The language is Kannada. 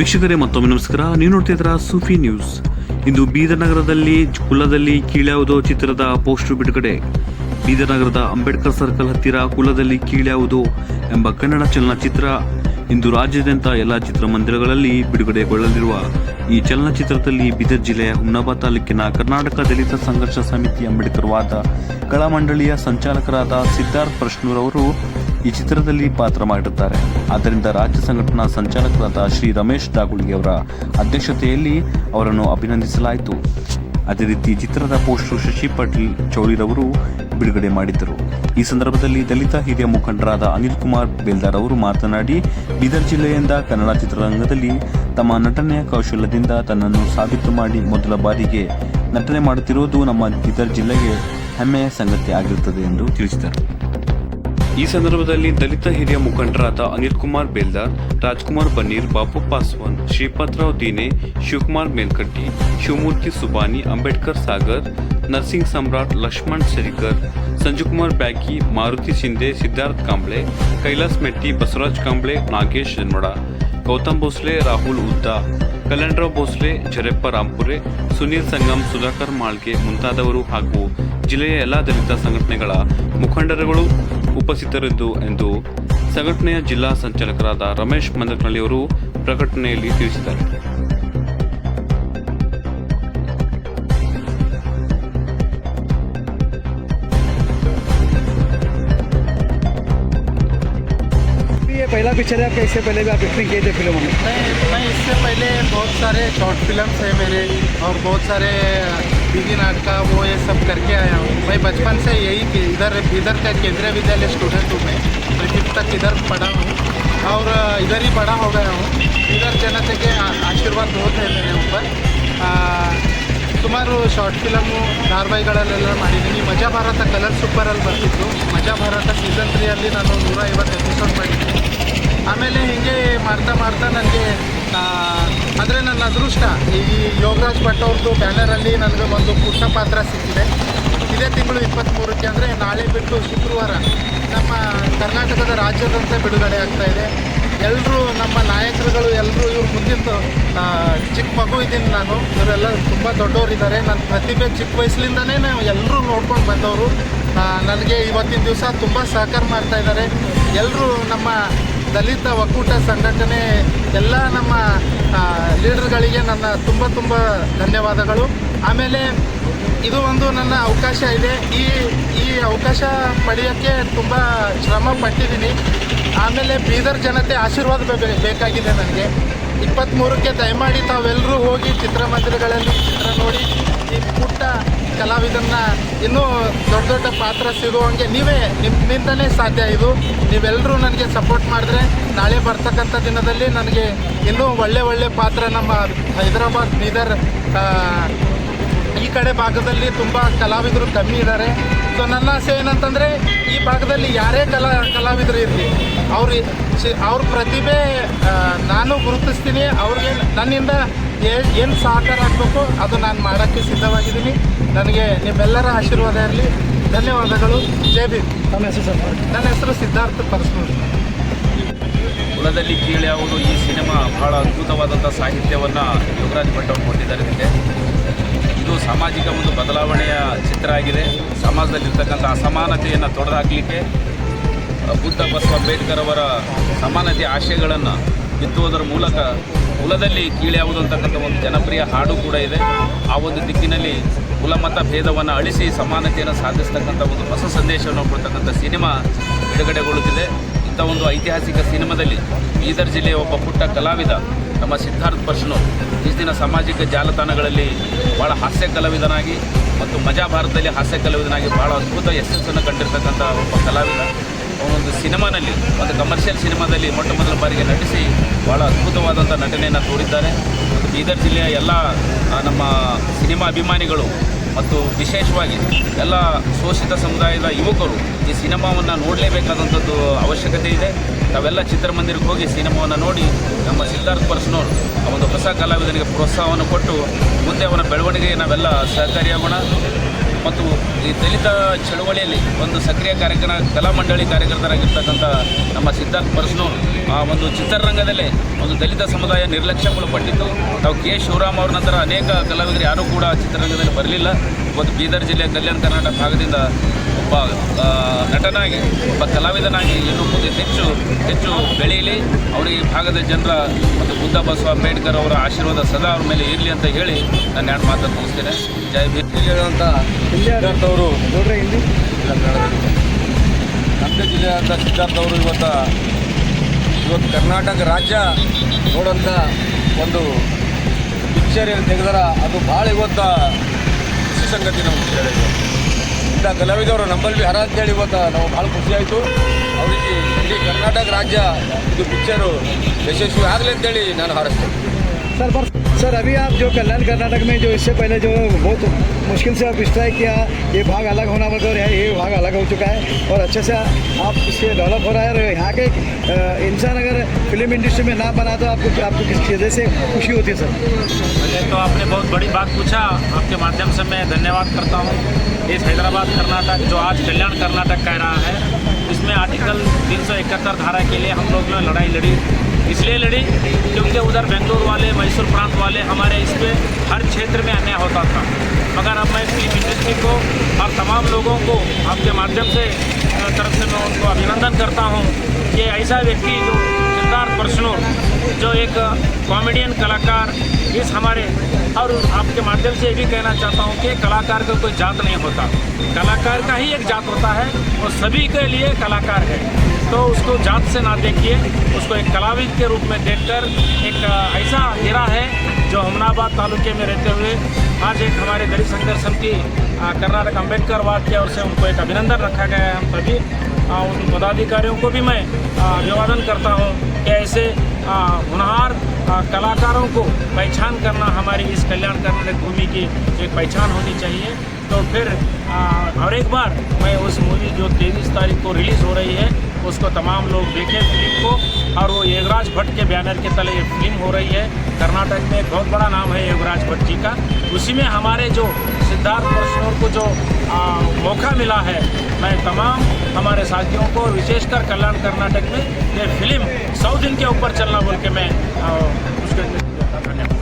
ವೀಕ್ಷಕರೇ, ಮತ್ತೊಮ್ಮೆ ನಮಸ್ಕಾರ. ನೀವು ನೋಡ್ತಿದ್ರ ಸೂಫಿ ನ್ಯೂಸ್. ಇಂದು ಬೀದರ್ ನಗರದಲ್ಲಿ ಕುಲದಲ್ಲಿ ಕೀಳ್ಯಾವುದೋ ಚಿತ್ರದ ಪೋಸ್ಟರ್ ಬಿಡುಗಡೆ ಬೀದರ್ ನಗರದ ಅಂಬೇಡ್ಕರ್ ಸರ್ಕಲ್ ಹತ್ತಿರ ಕುಲದಲ್ಲಿ ಕೀಳ್ಯಾವುದೋ ಎಂಬ ಕನ್ನಡ ಚಲನಚಿತ್ರ ಇಂದು ರಾಜ್ಯಾದ್ಯಂತ ಎಲ್ಲ ಚಿತ್ರಮಂದಿರಗಳಲ್ಲಿ ಬಿಡುಗಡೆಗೊಳ್ಳಲಿರುವ ಈ ಚಲನಚಿತ್ರದಲ್ಲಿ ಬೀದರ್ ಜಿಲ್ಲೆಯ ಹುಮ್ನಾಬಾದ್ ತಾಲೂಕಿನ ಕರ್ನಾಟಕ ದಲಿತ ಸಂಘರ್ಷ ಸಮಿತಿ ಅಂಬೇಡ್ಕರ್ ವಾದ ಕಲಾ ಮಂಡಳಿಯ ಸಂಚಾಲಕರಾದ ಸಿದ್ಧಾರ್ಥ್ ಪ್ರಶ್ನೂರ್ ಅವರು ಈ ಚಿತ್ರದಲ್ಲಿ ಪಾತ್ರ ಮಾಡಿರುತ್ತಾರೆ. ಆದ್ದರಿಂದ ರಾಜ್ಯ ಸಂಘಟನಾ ಸಂಚಾಲಕರಾದ ಶ್ರೀ ರಮೇಶ್ ದಾಗುಳಿಗೆ ಅವರ ಅಧ್ಯಕ್ಷತೆಯಲ್ಲಿ ಅವರನ್ನು ಅಭಿನಂದಿಸಲಾಯಿತು. ಅದೇ ರೀತಿ ಚಿತ್ರದ ಪೋಸ್ಟರ್ ಶಶಿ ಪಾಟೀಲ್ ಚೌರಿರವರು ಬಿಡುಗಡೆ ಮಾಡಿದ್ದರು. ಈ ಸಂದರ್ಭದಲ್ಲಿ ದಲಿತ ಹಿರಿಯ ಮುಖಂಡರಾದ ಅನಿಲ್ ಕುಮಾರ್ ಬೇಲ್ದಾರ್ ಅವರು ಮಾತನಾಡಿ, ಬೀದರ್ ಜಿಲ್ಲೆಯಿಂದ ಕನ್ನಡ ಚಿತ್ರರಂಗದಲ್ಲಿ ತಮ್ಮ ನಟನೆಯ ಕೌಶಲ್ಯದಿಂದ ತನ್ನನ್ನು ಸಾಬೀತು ಮಾಡಿ ಮೊದಲ ಬಾರಿಗೆ ನಟನೆ ಮಾಡುತ್ತಿರುವುದು ನಮ್ಮ ಬೀದರ್ ಜಿಲ್ಲೆಗೆ ಹೆಮ್ಮೆಯ ಸಂಗತಿ ಆಗಿರುತ್ತದೆ ಎಂದು ತಿಳಿಸಿದರು. ಈ ಸಂದರ್ಭದಲ್ಲಿ ದಲಿತ ಹಿರಿಯ ಮುಖಂಡರಾದ ಅನಿಲ್ ಕುಮಾರ್ ಬೇಲ್ದಾರ್ ರಾಜ್ಕುಮಾರ್ ಬನ್ನೀರ್, ಬಾಪು ಪಾಸ್ವಾನ್ ಶ್ರೀಪತ್ರಾವ್ ದೀನೆ, ಶಿವಕುಮಾರ್ ಮೇಲ್ಕಟ್ಟಿ ಶಿವಮೂರ್ತಿ ಸುಬಾನಿ, ಅಂಬೇಡ್ಕರ್ ಸಾಗರ್, ನರ್ಸಿಂಗ್ ಸಮ್ರಾಟ್ ಲಕ್ಷ್ಮಣ್ ಸರಿಕರ್, ಸಂಜುಕುಮಾರ್ ಬ್ಯಾಕಿ ಮಾರುತಿ ಶಿಂದೆ ಸಿದ್ಧಾರ್ಥ್ ಕಾಂಬ್ಳೆ, ಕೈಲಾಸ್ ಮೆಟ್ಟಿ, ಬಸವರಾಜ್ ಕಾಂಬ್ಳೆ, ನಾಗೇಶ್ ಜನ್ಮಡ, ಗೌತಮ್ ಭೋಸ್ಲೆ, ರಾಹುಲ್ ಉದ್ದಾ, ಕಲ್ಯಾಣರಾವ್ ಭೋಸ್ಲೆ, ಜರೆಪ್ಪ ರಾಂಪುರೆ ಸುನೀಲ್ ಸಂಗಮ್, ಸುಧಾಕರ್ ಮಾಳ್ಗೆ ಮುಂತಾದವರು ಹಾಗೂ ಜಿಲ್ಲೆಯ ಎಲ್ಲ ದಲಿತ ಸಂಘಟನೆಗಳ ಮುಖಂಡರುಗಳು ಉಪಸ್ಥಿತರಿದ್ದು ಎಂದು ಸಂಘಟನೆಯ ಜಿಲ್ಲಾ ಸಂಚಾಲಕರಾದ ರಮೇಶ್ ಮಂದಕನಳ್ಳಿಯವರು ಪ್ರಕಟಣೆಯಲ್ಲಿ ತಿಳಿಸಿದ್ದಾರೆ ये पहला पिक्चर है आपका इससे पहले भी आप एक्टिंग किए थे फिल्मों में मैं मैं इससे पहले बहुत सारे शॉर्ट फिल्म्स हैं मेरे और बहुत सारे बीजी नाटका वो ये सब करके आया हूँ मैं बचपन से यही कि इधर इधर का केंद्रीय विद्यालय स्टूडेंट हूँ मैं फिफ्थ तक इधर पढ़ा हूँ और इधर ही बड़ा हो गया हूँ इधर जनते के आ- आशीर्वाद बहुत है मेरे ऊपर आ, ಸುಮಾರು ಶಾರ್ಟ್ ಫಿಲಮು ಧಾರಾವಾಹಿಗಳಲ್ಲೆಲ್ಲ ಮಾಡಿದ್ದೀನಿ ಮಜಾ ಭಾರತ ಕಲರ್ ಸೂಪರಲ್ಲಿ ಬರ್ತಿತ್ತು ಮಜಾ ಭಾರತ ಸೀಸನ್ ತ್ರೀಯಲ್ಲಿ ನಾನು ನೂರ ಐವತ್ತು ಎಪಿಸೋಡ್ ಮಾಡಿದ್ದೀನಿ ಆಮೇಲೆ ಹೀಗೆ ಮಾಡ್ತಾ ಮಾಡ್ತಾ ನನಗೆ ಅಂದರೆ ನನ್ನ ಅದೃಷ್ಟ ಈ ಯೋಗರಾಜ್ ಭಟ್ ಅವ್ರದ್ದು ಬ್ಯಾನರಲ್ಲಿ ನನಗೆ ಒಂದು ಪುಟ್ಟ ಪಾತ್ರ ಸಿಕ್ಕಿದೆ ಇದೇ ತಿಂಗಳು ಇಪ್ಪತ್ತ್ಮೂರಕ್ಕೆ ಅಂದರೆ ನಾಳೆ ಬಿಟ್ಟು ಶುಕ್ರವಾರ ನಮ್ಮ ಕರ್ನಾಟಕದ ರಾಜ್ಯದಂತೆ ಬಿಡುಗಡೆ ಆಗ್ತಾ ಇದೆ. ಎಲ್ಲರೂ ನಮ್ಮ ನಾಯಕರುಗಳು ಎಲ್ಲರೂ ಇವ್ರು ಮುಂದಿದ್ದು ಚಿಕ್ಕ ಮಗು ಇದ್ದೀನಿ ನಾನು. ಇವರೆಲ್ಲ ತುಂಬ ದೊಡ್ಡವರಿದ್ದಾರೆ. ನನ್ನ ಪ್ರತಿಭೆ ಚಿಕ್ಕ ವಯಸ್ಸಿನಿಂದನೇ ನಾವು ಎಲ್ಲರೂ ನೋಡ್ಕೊಂಡು ಬಂದವರು. ನನಗೆ ಇವತ್ತಿನ ದಿವಸ ತುಂಬ ಸಹಕಾರ ಮಾಡ್ತಾ ಇದ್ದಾರೆ. ಎಲ್ಲರೂ ನಮ್ಮ ದಲಿತ ಒಕ್ಕೂಟ ಸಂಘಟನೆ, ಎಲ್ಲ ನಮ್ಮ ಲೀಡರ್ಗಳಿಗೆ ನನ್ನ ತುಂಬ ತುಂಬ ಧನ್ಯವಾದಗಳು. ಆಮೇಲೆ ಇದು ಒಂದು ನನ್ನ ಅವಕಾಶ ಇದೆ. ಈ ಈ ಅವಕಾಶ ಪಡೆಯೋಕ್ಕೆ ತುಂಬ ಶ್ರಮ ಪಟ್ಟಿದ್ದೀನಿ. ಆಮೇಲೆ ಬೀದರ್ ಜನತೆ ಆಶೀರ್ವಾದ ಬೇಕಾಗಿದೆ ನನಗೆ. ಇಪ್ಪತ್ತ್ಮೂರಕ್ಕೆ ದಯಮಾಡಿ ತಾವೆಲ್ಲರೂ ಹೋಗಿ ಚಿತ್ರಮಂದಿರಗಳಲ್ಲಿ ಚಿತ್ರ ನೋಡಿ, ಈ ಪುಟ್ಟ ಕಲಾವಿದನ್ನ ಇನ್ನೂ ದೊಡ್ಡ ದೊಡ್ಡ ಪಾತ್ರ ಸಿಗುವಂಗೆ ನೀವೇ ನಿಮ್ಮಿಂದಲೇ ಸಾಧ್ಯ ಇದು. ನೀವೆಲ್ಲರೂ ನನಗೆ ಸಪೋರ್ಟ್ ಮಾಡಿದ್ರೆ ನಾಳೆ ಬರ್ತಕ್ಕಂಥ ದಿನದಲ್ಲಿ ನನಗೆ ಇನ್ನೂ ಒಳ್ಳೆ ಒಳ್ಳೆ ಪಾತ್ರ ನಮ್ಮ ಹೈದರಾಬಾದ್ ಬೀದರ್ ಈ ಕಡೆ ಭಾಗದಲ್ಲಿ ತುಂಬ ಕಲಾವಿದರು ಕಮ್ಮಿ ಇದ್ದಾರೆ. ಸೊ ನನ್ನ ಆಸೆ ಏನಂತಂದರೆ ಈ ಭಾಗದಲ್ಲಿ ಯಾರೇ ಕಲಾ ಕಲಾವಿದರು ಇರಲಿ ಅವ್ರ ಅವ್ರ ಪ್ರತಿಭೆ ನಾನು ಗುರುತಿಸ್ತೀನಿ. ಅವ್ರಿಗೆ ನನ್ನಿಂದ ಏನು ಸಹಕಾರ ಆಗಬೇಕು ಅದು ನಾನು ಮಾಡೋಕ್ಕೆ ಸಿದ್ಧವಾಗಿದ್ದೀನಿ. ನನಗೆ ನಿಮ್ಮೆಲ್ಲರ ಆಶೀರ್ವಾದ ಇರಲಿ. ಧನ್ಯವಾದಗಳು. ಜೈ ಭೀಮ್. ನನ್ನ ಹೆಸರು ಸರ್? ನನ್ನ ಹೆಸರು ಸಿದ್ಧಾರ್ಥ ಪರಸ್ನೂರು ಕುಲದಲ್ಲಿ ಅವರು ಈ ಸಿನಿಮಾ ಬಹಳ ಅದ್ಭುತವಾದಂಥ ಸಾಹಿತ್ಯವನ್ನು ಯೋಗರಾಜ್ ಭಟ್ ಅವರು ಕೊಟ್ಟಿದ್ದಾರೆ ಇದು ಸಾಮಾಜಿಕ ಒಂದು ಬದಲಾವಣೆಯ ಚಿತ್ರ ಆಗಿದೆ. ಸಮಾಜದಲ್ಲಿರ್ತಕ್ಕಂಥ ಅಸಮಾನತೆಯನ್ನು ತೊಡೆದಾಕಲಿಕ್ಕೆ ಬುದ್ಧ ಬಸವ ಅಂಬೇಡ್ಕರ್ ಅವರ ಸಮಾನತೆಯ ಆಶಯಗಳನ್ನು ಬಿತ್ತುವುದರ ಮೂಲಕ ಕುಲದಲ್ಲಿ ಕೀಳ್ಯಾವುದು ಅಂತಕ್ಕಂಥ ಒಂದು ಜನಪ್ರಿಯ ಹಾಡು ಕೂಡ ಇದೆ. ಆ ಒಂದು ದಿಕ್ಕಿನಲ್ಲಿ ಕುಲಮತ ಭೇದವನ್ನು ಅಳಿಸಿ ಸಮಾನತೆಯನ್ನು ಸಾಧಿಸ್ತಕ್ಕಂಥ ಒಂದು ಹೊಸ ಸಂದೇಶವನ್ನು ಕೊಡ್ತಕ್ಕಂಥ ಸಿನಿಮಾ ಬಿಡುಗಡೆಗೊಳ್ಳುತ್ತಿದೆ. ಇಂಥ ಒಂದು ಐತಿಹಾಸಿಕ ಸಿನಿಮಾದಲ್ಲಿ ಬೀದರ್ ಜಿಲ್ಲೆಯ ಒಬ್ಬ ಪುಟ್ಟ ಕಲಾವಿದ ನಮ್ಮ ಸಿದ್ಧಾರ್ಥ ಪರ್ಶನು ದಿನ ಸಾಮಾಜಿಕ ಜಾಲತಾಣಗಳಲ್ಲಿ ಭಾಳ ಹಾಸ್ಯ ಕಲಾವಿದನಾಗಿ ಮತ್ತು ಮಜಾ ಭಾರತದಲ್ಲಿ ಹಾಸ್ಯ ಕಲಾವಿದನಾಗಿ ಭಾಳ ಅದ್ಭುತ ಯಶಸ್ಸನ್ನು ಕಂಡಿರ್ತಕ್ಕಂಥ ಒಬ್ಬ ಕಲಾವಿದ. ಅವನೊಂದು ಸಿನಿಮಾನಲ್ಲಿ ಒಂದು ಕಮರ್ಷಿಯಲ್ ಸಿನಿಮಾದಲ್ಲಿ ಮೊಟ್ಟ ಮೊದಲ ಬಾರಿಗೆ ನಟಿಸಿ ಭಾಳ ಅದ್ಭುತವಾದಂಥ ನಟನೆಯನ್ನು ತೋರಿದ್ದಾರೆ. ಮತ್ತು ಬೀದರ್ ಜಿಲ್ಲೆಯ ಎಲ್ಲ ನಮ್ಮ ಸಿನಿಮಾ ಅಭಿಮಾನಿಗಳು ಮತ್ತು ವಿಶೇಷವಾಗಿ ಎಲ್ಲ ಶೋಷಿತ ಸಮುದಾಯದ ಯುವಕರು ಈ ಸಿನಿಮಾವನ್ನು ನೋಡಲೇಬೇಕಾದಂಥದ್ದು ಅವಶ್ಯಕತೆ ಇದೆ. ತಾವೆಲ್ಲ ಚಿತ್ರಮಂದಿರಕ್ಕೆ ಹೋಗಿ ಸಿನಿಮಾವನ್ನು ನೋಡಿ ನಮ್ಮ ಸಿದ್ಧಾರ್ಥ್ ಪರ್ಸನವರು ಆ ಒಂದು ಹೊಸ ಕಲಾವಿದನಿಗೆ ಪ್ರೋತ್ಸಾಹವನ್ನು ಕೊಟ್ಟು ಮುಂದೆ ಅವನ ಬೆಳವಣಿಗೆಗೆ ನಾವೆಲ್ಲ ಸಹಕಾರಿಯಾಗೋಣ. ಮತ್ತು ಈ ದಲಿತ ಚಳವಳಿಯಲ್ಲಿ ಒಂದು ಸಕ್ರಿಯ ಕಾರ್ಯಕ್ರಮ, ಕಲಾ ಮಂಡಳಿ ಕಾರ್ಯಕರ್ತರಾಗಿರ್ತಕ್ಕಂಥ ನಮ್ಮ ಸಿದ್ಧಾರ್ಥ್ ಪರ್ಸ್ನೂರ್ ಆ ಒಂದು ಚಿತ್ರರಂಗದಲ್ಲೇ ಒಂದು ದಲಿತ ಸಮುದಾಯ ನಿರ್ಲಕ್ಷ್ಯಕ್ಕೊಳಪಟ್ಟಿತ್ತು ನಾವು ಕೆ. ಶಿವರಾಮ್ ಅವ್ರ ನಂತರ ಅನೇಕ ಕಲಾವಿದರು ಯಾರೂ ಕೂಡ ಚಿತ್ರರಂಗದಲ್ಲಿ ಬರಲಿಲ್ಲ. ಇವತ್ತು ಬೀದರ್ ಜಿಲ್ಲೆ ಕಲ್ಯಾಣ ಕರ್ನಾಟಕ ಭಾಗದಿಂದ ಒಬ್ಬ ನಟನಾಗಿ, ಒಬ್ಬ ಕಲಾವಿದನಾಗಿ ಇನ್ನು ಮುಂದೆ ಹೆಚ್ಚು ಹೆಚ್ಚು ಬೆಳೆಯಲಿ. ಈ ಭಾಗದ ಜನರ ಮತ್ತು ಬುದ್ಧ ಬಸವ ಅಂಬೇಡ್ಕರ್ ಅವರ ಆಶೀರ್ವಾದ ಸದಾ ಅವ್ರ ಮೇಲೆ ಇರಲಿ ಅಂತ ಹೇಳಿ ನಾನು ಎರಡು ಮಾತನ್ನು ಮುಗಿಸ್ತೇನೆ. ಜಯ ಹೇಳುವಂಥ ಸಿದ್ಧಾರ್ಥ ಅವರು ನೋಡ್ರಿ ಇಲ್ಲಿ. ನಮ್ಮ ಜಿಲ್ಲೆಯಾದ ಸಿದ್ಧಾರ್ಥ ಅವರು ಇವತ್ತು ಇವತ್ತು ಕರ್ನಾಟಕ ರಾಜ್ಯ ನೋಡೋಂಥ ಒಂದು ಪಿಕ್ಚರ್ ಏನು ತೆಗೆದಾರ, ಅದು ಭಾಳ ಇವತ್ತು ಸಂಗತಿ ನಮ್ಗೆ ಹೇಳಿದ್ರು ಇಂಥ ಕಲಾವಿದವರು ನಮ್ಮಲ್ಲಿ ಬಿ ಹರ ಅಂತೇಳಿ ಇವತ್ತು ನಾವು ಭಾಳ ಖುಷಿ ಆಯಿತು. ಅವರಿಗೆ ಇಡೀ ಕರ್ನಾಟಕ ರಾಜ್ಯ ಇದು ಪಿಕ್ಚರು ಯಶಸ್ವಿ ಆಗಲಿ ಅಂತೇಳಿ ನಾನು ಹಾರೈಸ್ತೇನೆ. सर, पर सर, अभी आप जो कल्याण कर्नाटक में जो इससे पहले जो बहुत मुश्किल से आप स्ट्राइक किया, ये भाग अलग होना मतलब है ये भाग अलग हो चुका है और अच्छे से आप इससे डेवलप हो रहा है और यहाँ के इंसान अगर फ़िल्म इंडस्ट्री में ना बना तो आपको आपको किस चीज़ से खुशी होती है, सर? पहले तो आपने बहुत बड़ी बात पूछा, आपके माध्यम से मैं धन्यवाद करता हूँ। इस हैदराबाद कर्नाटक, जो आज कल्याण कर्नाटक कह रहा है, इसमें आर्टिकल तीन सौ इकहत्तर धारा के लिए हम लोग ने लड़ाई लड़ी। इसलिए लड़ी, क्योंकि उधर बेंगलोर वाले, मैसूर प्रांत वाले हमारे इस पर हर क्षेत्र में अन्याय होता था। मगर अब मैं फ़िल्म इंडस्ट्री को और तमाम लोगों को आपके माध्यम से तरफ़ से मैं उनको अभिनंदन करता हूँ कि ऐसा व्यक्ति जो सिद्धार्थ परशनूर जो एक कॉमेडियन कलाकार इस हमारे और आपके माध्यम से ये भी कहना चाहता हूँ कि कलाकार का कोई जात नहीं होता। कलाकार का ही एक जात होता है और सभी के लिए कलाकार है। तो उसको जात से ना देखिए, उसको एक कलाविद के रूप में देखकर एक ऐसा हीरा है जो हमनाबाद तालुके में रहते हुए आज एक हमारे दलित संघर्ष समिति कर्नाटक अंबेडकर वार्ड की ओर से उनको एक अभिनंदन रखा गया है हम सभी। उन पदाधिकारियों को भी मैं अभिवादन करता हूँ कि ऐसे होनहार कलाकारों को पहचान करना हमारी इस कल्याण कर्नाटक भूमि की एक पहचान होनी चाहिए। तो फिर हर और एक बार मैं उस मूवी जो तेईस तारीख को रिलीज़ हो रही है, उसको तमाम लोग देखें, फ़िल्म को। और वो योगराज भट्ट के बैनर के तले ये फ़िल्म हो रही है। कर्नाटक में एक बहुत बड़ा नाम है योगराज भट्ट जी का। उसी में हमारे जो सिद्धार्थ परशुनोर को जो आ, मौका मिला है मैं तमाम हमारे साथियों को विशेषकर कल्याण कर्नाटक में ये फ़िल्म सौ दिन के ऊपर चलना बोल के मैं आ, उसके धन्यवाद।